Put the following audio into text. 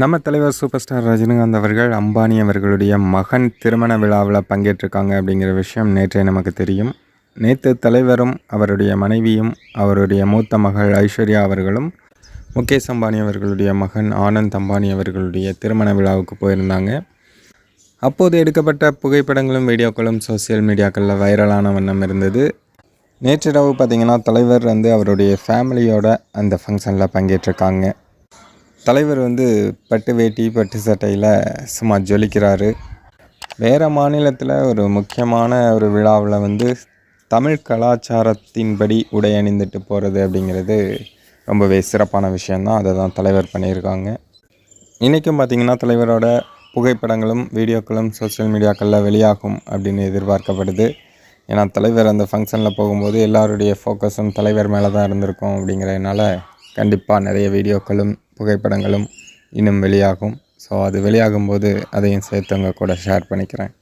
நம்ம தலைவர் super star Rajinikanth அவர்கள் அம்பானி அவர்களுடைய மகன் திருமண விழாவில் பங்கேற்றிருக்காங்க அப்படிங்கிற விஷயம் நேற்றே நமக்கு தெரியும். நேற்று தலைவரும் அவருடைய மனைவியும் அவருடைய மூத்த மகள் ஐஸ்வர்யா அவர்களும் முகேஷ் அம்பானி அவர்களுடைய மகன் ஆனந்த் அம்பானி அவர்களுடைய திருமண விழாவுக்கு போயிருந்தாங்க. அப்போது எடுக்கப்பட்ட புகைப்படங்களும் வீடியோக்களும் சோசியல் மீடியாக்களில் வைரலான வண்ணம் இருந்தது. நேற்றிரவு பார்த்திங்கன்னா தலைவர் வந்து அவருடைய ஃபேமிலியோட அந்த ஃபங்க்ஷனில் பங்கேற்றிருக்காங்க. தலைவர் வந்து பட்டு வேட்டி பட்டு சட்டையில் சும்மா ஜொலிக்கிறாரு. வேறு மாநிலத்தில் ஒரு முக்கியமான ஒரு விழாவில் வந்து தமிழ் கலாச்சாரத்தின்படி உடை அணிந்துட்டு போகிறது அப்படிங்கிறது ரொம்பவே சிறப்பான விஷயந்தான் அதை தான் தலைவர் பண்ணியிருக்காங்க. இன்றைக்கும் பார்த்திங்கன்னா தலைவரோட புகைப்படங்களும் வீடியோக்களும் சோஷியல் மீடியாக்களில் வெளியாகும் அப்படின்னு எதிர்பார்க்கப்படுது. ஏன்னா தலைவர் அந்த ஃபங்க்ஷனில் போகும்போது எல்லாருடைய ஃபோக்கஸும் தலைவர் மேலே தான் இருந்திருக்கும் அப்படிங்கிறதுனால கண்டிப்பாக நிறைய வீடியோக்களும் புகைப்படங்களும் இன்னும் வெளியாகும். ஸோ அது வெளியாகும் போது அதையும் சேர்த்து உங்கள் கூட ஷேர் பண்ணிக்கிறேன்.